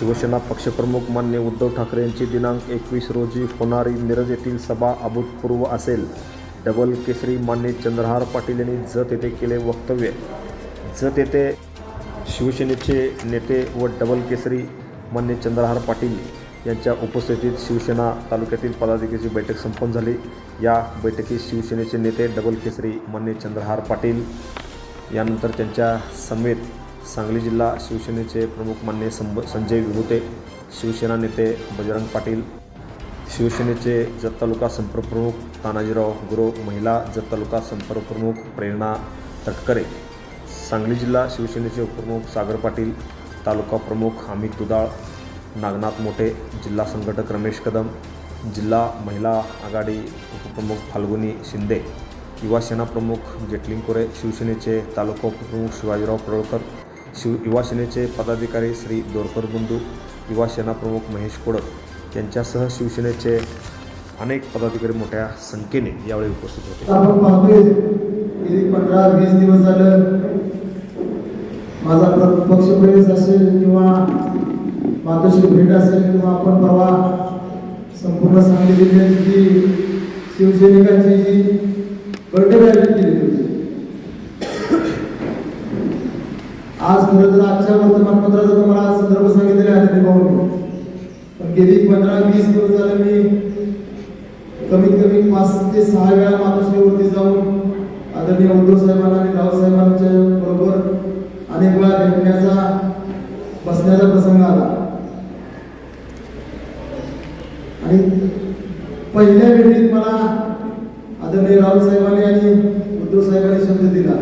शिवसेना पक्षप्रमुख मान्य उद्धव ठाकरे यांची दिनांक एकवीस रोजी होणारी मिरज येथील सभा अभूतपूर्व असेल. डबल केसरी मान्य चंद्रहार पाटील यांनी जत येथे केले वक्तव्य. जत येथे शिवसेनेचे नेते व डबल केसरी मान्य चंद्रहार पाटील यांच्या उपस्थितीत शिवसेना तालुक्यातील पदाधिकाऱ्याची बैठक संपन्न झाली. या बैठकीत शिवसेनेचे नेते डबल केसरी मान्य चंद्रहार पाटील यानंतर त्यांच्या समेत सांगली जिल्हा शिवसेनेचे प्रमुख मान्य संब संजय विभुते शिवसेना नेते बजरंग पाटील शिवसेनेचे जत तालुका संपर्कप्रमुख तानाजीराव गुरो महिला जत तालुका संपर्क प्रमुख प्रेरणा तटकरे सांगली जिल्हा शिवसेनेचे उपप्रमुख सागर पाटील तालुका प्रमुख अमित दुदाळ नागनाथ मोठे जिल्हा संघटक रमेश कदम जिल्हा महिला आघाडी उपप्रमुख फाल्गुनी शिंदे युवा सेना प्रमुख जेटलिंग कोरे शिवसेनेचे तालुका उपप्रमुख शिवाजीराव पडळकर शिव युवा सेनेचे पदाधिकारी श्री दोरकर बंधू युवा सेना प्रमुख महेश कोडक यांच्यासह शिवसेनेचे अनेक पदाधिकारी मोठ्या संख्येने यावेळी उपस्थित होते. आपण पाहतोय गेली पंधरा वीस दिवस झालं माझा पक्ष प्रवेश असेल किंवा मातोशी भेट असेल किंवा आपण परवा संपूर्ण सांगली जिल्ह्याची जी शिवसैनिकांची जी बैठक आयोजित केली होती आज खरं तर आजच्या वर्तमानपत्राचा तुम्हाला संदर्भ सांगितलेला आहे मी पाहून पण गेली पंधरा वीस दिवस झालं मी कमीत कमी पाच ते सहा वेळा मातोश्रीवरती जाऊन आदरणीय उद्धव साहेबांना आणि रावसाहेबांच्या बरोबर अनेक वेळा भेटण्याचा बसण्याचा प्रसंग आला. आणि पहिल्या भेटीत मला आदरणीय रावसाहेबांनी आणि उद्धव साहेबांनी शब्द दिला.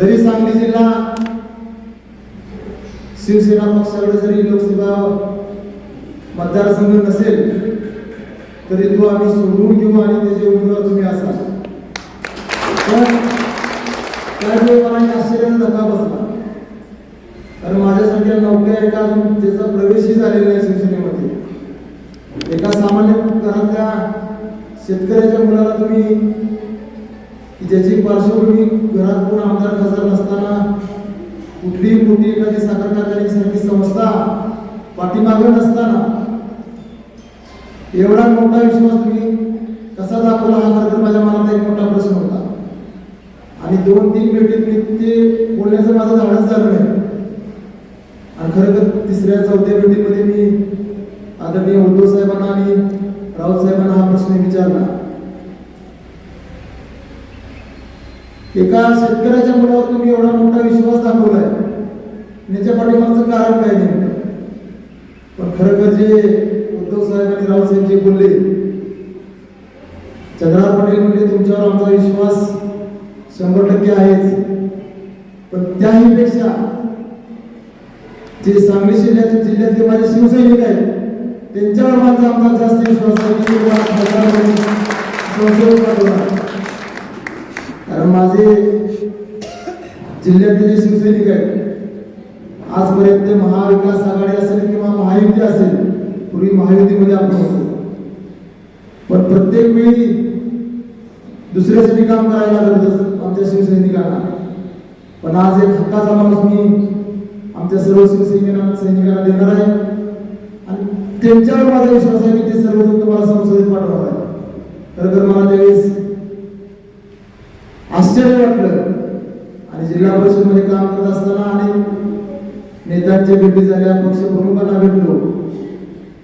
जरी सांगली जिल्हा शिवसेना पक्षाकडे जरी लोकसभा मतदारसंघ नसेल तरी तो आम्ही सोडून घेऊ आणि त्याचे उमेदवार तुम्ही असाल पण त्यावेळी मला आश्चर्याचा धक्का बसला. कारण माझ्यासारख्या नौक्या एका त्याचा प्रवेशही झालेला आहे शिवसेनेमध्ये. एका सामान्य घरातल्या शेतकऱ्याच्या मुलाला तुम्ही की ज्याची पार्श्वभूमी घरात कोण आमदार खासदार नसताना कुठलीही मोठी एखादी साखर कारखान्यासारखी संस्था पाठीमागे नसताना एवढा मोठा विश्वास तुम्ही कसा दाखवला हा खरं माझ्या मनात एक मोठा प्रश्न होता. आणि दोन तीन भेटीत मी ते बोलण्याचं माझं धाडस झालं नाही. आणि खरं तर तिसऱ्या चौथ्या भेटीमध्ये मी आदरणीय उद्धव साहेबांना आणि राऊत साहेबांना हा प्रश्न विचारला. एका शेतकऱ्याच्या मुलावर तुम्ही एवढा मोठा विश्वास दाखवलाय. आणि याच्या पाठीमागचं कारण काय नाही पण खरं जे उद्धव साहेब आणि राव साहेब जे बोलले चंद्रार पाटील म्हणजे तुमच्यावर आमचा विश्वास शंभर टक्के आहेच. पण त्याही पेक्षा जे सांगली जिल्ह्यात जिल्ह्यातले माझे शिवसैनिक आहेत त्यांच्यावर माझा आमचा जास्त विश्वास आहे की मला खासदार संसदेत पाठवणार कारण माझे जिल्ह्यातील जे शिवसैनिक आहेत आजपर्यंत महाविकास आघाडी असेल किंवा महायुती असेल पूर्वी महायुतीमध्ये आपण होतो. पण प्रत्येक वेळी दुसऱ्यासाठी काम करायला लागत होतं आमच्या शिवसैनिकांना. पण आज एक हक्काचा माणूस मी आमच्या सर्व शिवसैनिकांना सैनिकांना देणार आहे. आणि त्यांच्यावर माझा विश्वास आहे की ते सर्वजण तुम्हाला संसदेत पाठवणार आहे खरं तर मला त्यावेळेस आश्चर्य वाटलं. आणि जिल्हा परिषदमध्ये काम करत असताना आणि नेत्यांच्या भेटी झाल्या पक्ष प्रमुखांना भेटलो.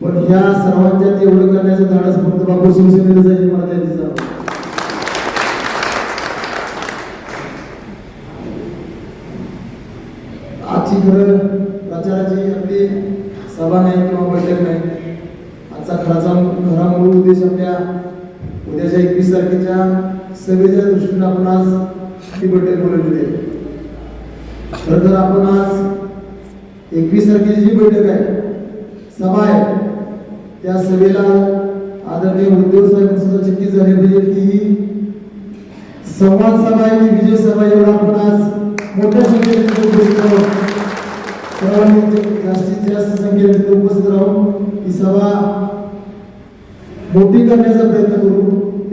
पण ह्या सर्वांच्यात एवढं करण्याचं धाडस फक्त बापू शिवसेनेला जाईल मला त्या दिसा आजची खरं प्रचाराची आपली सभा नाही किंवा बैठक नाही. आजचा खराचा खरा मूळ उद्देश आपल्या उद्याच्या एकवीस तारखेच्या सभेच्या दृष्टीने आपण आज ही बैठक बोलवलेली आहे खरं तर आपण आज एकवीस तारखेची जी बैठक आहे सभा आहे त्या सभेला आदरणीय उद्धव साहेब सुद्धा चिठ्ठी झाली पाहिजे की संवाद सभा आहे की विजय सभा एवढा आपण आज मोठ्या संख्येने सर्वांनी जास्तीत जास्त संख्येने उपस्थित राहून ही सभा मोठी करण्याचा प्रयत्न करू.